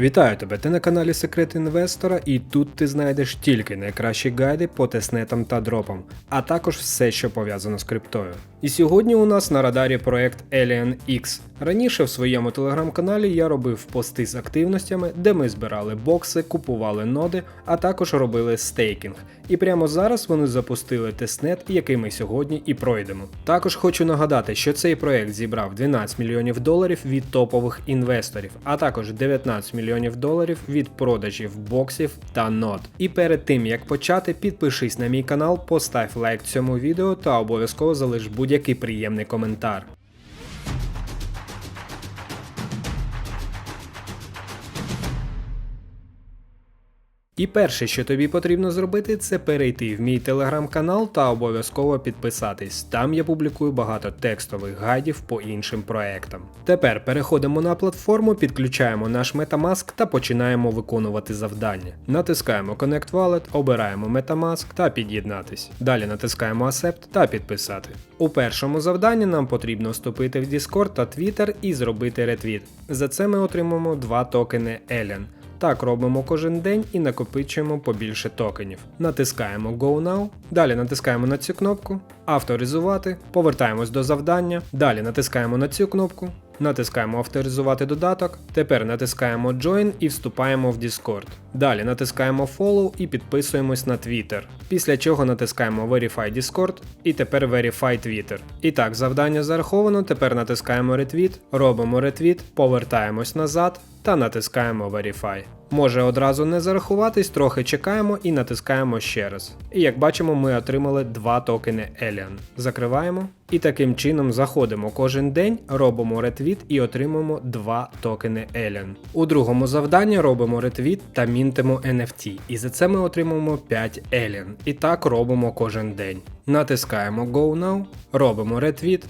Вітаю тебе! Ти на каналі Секрет Інвестора, і тут ти знайдеш тільки найкращі гайди по теснетам та дропам, а також все, що пов'язано з криптою. І сьогодні у нас на радарі проект Alien X. Раніше в своєму телеграм-каналі я робив пости з активностями, де ми збирали бокси, купували ноди, а також робили стейкінг. І прямо зараз вони запустили тестнет, який ми сьогодні і пройдемо. Також хочу нагадати, що цей проект зібрав 12 мільйонів доларів від топових інвесторів, а також 19 мільйонів доларів від продажів боксів та нод. І перед тим як почати, підпишись на мій канал, постав лайк цьому відео та обов'язково залиш будь-який приємний коментар. І перше, що тобі потрібно зробити, це перейти в мій телеграм-канал та обов'язково підписатись. Там я публікую багато текстових гайдів по іншим проектам. Тепер переходимо на платформу, підключаємо наш Metamask та починаємо виконувати завдання. Натискаємо Connect Wallet, обираємо Metamask та під'єднатись. Далі натискаємо Accept та підписати. У першому завданні нам потрібно вступити в Discord та Twitter і зробити ретвіт. За це ми отримаємо два токени Alien. Так робимо кожен день і накопичуємо побільше токенів. Натискаємо Go Now, далі натискаємо на цю кнопку, авторизувати, повертаємось до завдання, далі натискаємо на цю кнопку, натискаємо авторизувати додаток, тепер натискаємо Join і вступаємо в Discord. Далі натискаємо Follow і підписуємось на Twitter. Після чого натискаємо Verify Discord і тепер Verify Twitter. І так, завдання зараховано, тепер натискаємо ретвіт, робимо ретвіт, повертаємось назад та натискаємо Verify. Може одразу не зарахуватись, трохи чекаємо і натискаємо ще раз. І як бачимо, ми отримали два токени Alien. Закриваємо. І таким чином заходимо кожен день, робимо ретвіт і отримуємо два токени Alien. У другому завданні робимо ретвіт та мінтимо NFT, і за це ми отримуємо 5 Alien. І так робимо кожен день. Натискаємо Go Now, робимо ретвіт,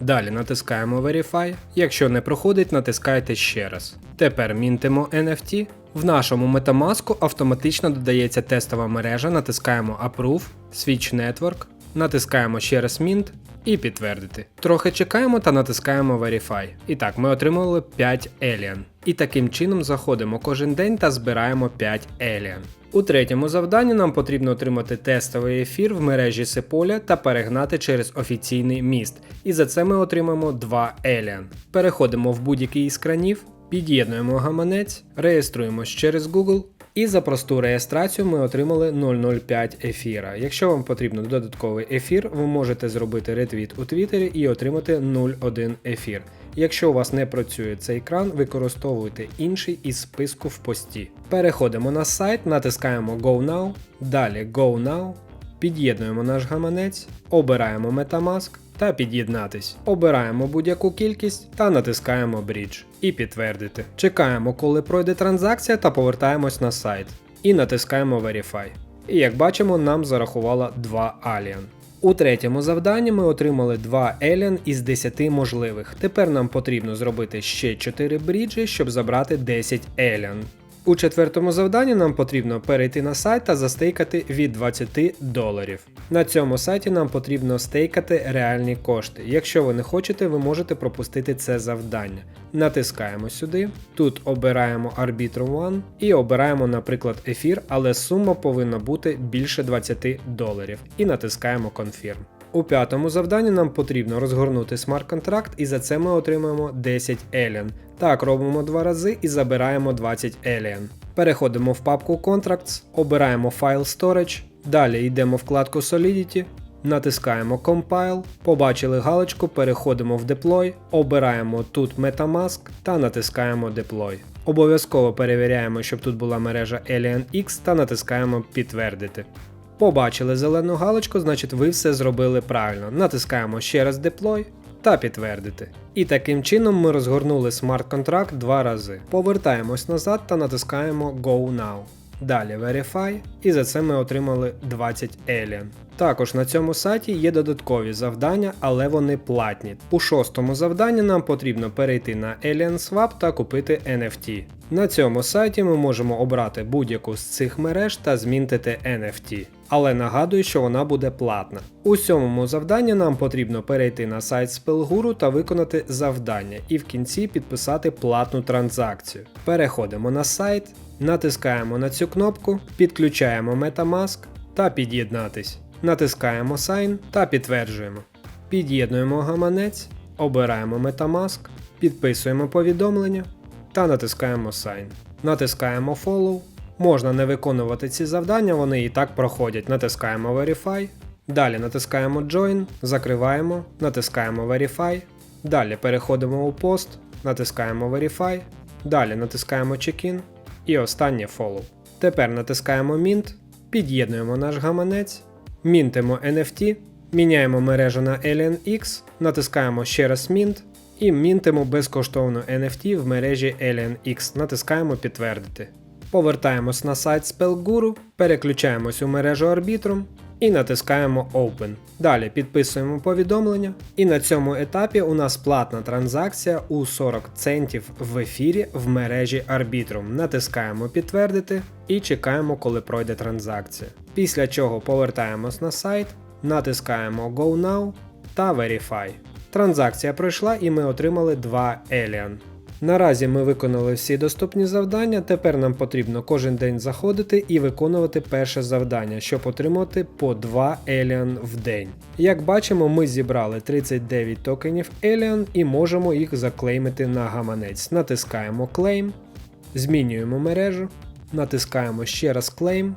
Далі натискаємо Verify. Якщо не проходить, натискайте ще раз. Тепер мінтимо NFT. В нашому Metamask автоматично додається тестова мережа, натискаємо Approve, Switch Network, натискаємо ще раз Mint і підтвердити. Трохи чекаємо та натискаємо Verify. І так, ми отримали 5 Alien. І таким чином заходимо кожен день та збираємо 5 Alien. У третьому завданні нам потрібно отримати тестовий ефір в мережі Sepolia та перегнати через офіційний міст. І за це ми отримаємо 2 Alien. Переходимо в будь-який із кранів, під'єднуємо гаманець, реєструємось через Google. І за просту реєстрацію ми отримали 005 ефіра. Якщо вам потрібен додатковий ефір, ви можете зробити ретвіт у Твіттері і отримати 0,1 ефір. Якщо у вас не працює цей кран, використовуйте інший із списку в пості. Переходимо на сайт, натискаємо Go Now, далі Go Now, під'єднуємо наш гаманець, обираємо Metamask та під'єднатись. Обираємо будь-яку кількість та натискаємо Bridge і підтвердити. Чекаємо, коли пройде транзакція та повертаємось на сайт. І натискаємо Verify. І як бачимо, нам зарахувало 2 Alien. У третьому завданні ми отримали 2 Alien із 10 можливих. Тепер нам потрібно зробити ще 4 бріджі, щоб забрати 10 Alien. У четвертому завданні нам потрібно перейти на сайт та застейкати від 20 доларів. На цьому сайті нам потрібно стейкати реальні кошти. Якщо ви не хочете, ви можете пропустити це завдання. Натискаємо сюди, тут обираємо Arbitrum One і обираємо, наприклад, ефір, але сума повинна бути більше 20 доларів. І натискаємо Confirm. У п'ятому завданні нам потрібно розгорнути смарт-контракт, і за це ми отримаємо 10 Alien. Так, робимо два рази і забираємо 20 Alien. Переходимо в папку Contracts, обираємо File Storage, далі йдемо в вкладку Solidity, натискаємо Compile, побачили галочку, переходимо в Deploy, обираємо тут Metamask та натискаємо Deploy. Обов'язково перевіряємо, щоб тут була мережа Alien X та натискаємо Підтвердити. Побачили зелену галочку, значить ви все зробили правильно. Натискаємо ще раз Deploy та підтвердити. І таким чином ми розгорнули смарт-контракт два рази. Повертаємось назад та натискаємо Go Now. Далі Verify, і за це ми отримали 20 Alien. Також на цьому сайті є додаткові завдання, але вони платні. У шостому завданні нам потрібно перейти на Alien Swap та купити NFT. На цьому сайті ми можемо обрати будь-яку з цих мереж та змінтити NFT. Але нагадую, що вона буде платна. У сьомому завданні нам потрібно перейти на сайт Spellguru та виконати завдання, і в кінці підписати платну транзакцію. Переходимо на сайт, натискаємо на цю кнопку, підключаємо Metamask та під'єднатись. Натискаємо Sign та підтверджуємо. Під'єднуємо гаманець, обираємо Metamask, підписуємо повідомлення та натискаємо Sign. Натискаємо Follow. Можна не виконувати ці завдання, вони і так проходять. Натискаємо Verify. Далі натискаємо Join, закриваємо, натискаємо Verify. Далі переходимо у пост, натискаємо Verify. Далі натискаємо Check-in і останнє Follow. Тепер натискаємо Mint, під'єднуємо наш гаманець, мінтимо NFT, міняємо мережу на AlienX, натискаємо ще раз Mint і мінтимо безкоштовну NFT в мережі AlienX, натискаємо підтвердити. Повертаємось на сайт Spellguru, переключаємось у мережу Arbitrum і натискаємо Open. Далі підписуємо повідомлення, і на цьому етапі у нас платна транзакція у 40 центів в ефірі в мережі Arbitrum. Натискаємо підтвердити і чекаємо, коли пройде транзакція. Після чого повертаємось на сайт, натискаємо Go Now та Verify. Транзакція пройшла і ми отримали 2 Alien. Наразі ми виконали всі доступні завдання. Тепер нам потрібно кожен день заходити і виконувати перше завдання, щоб отримати по 2 Alien в день. Як бачимо, ми зібрали 39 токенів Alien і можемо їх заклеймити на гаманець. Натискаємо Claim, змінюємо мережу, натискаємо ще раз Claim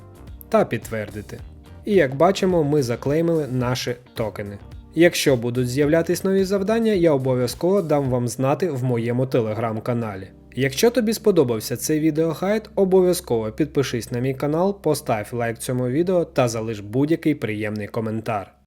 та підтвердити. І як бачимо, ми заклеймили наші токени. Якщо будуть з'являтись нові завдання, я обов'язково дам вам знати в моєму телеграм-каналі. Якщо тобі сподобався цей відеогайд, обов'язково підпишись на мій канал, постав лайк цьому відео та залиш будь-який приємний коментар.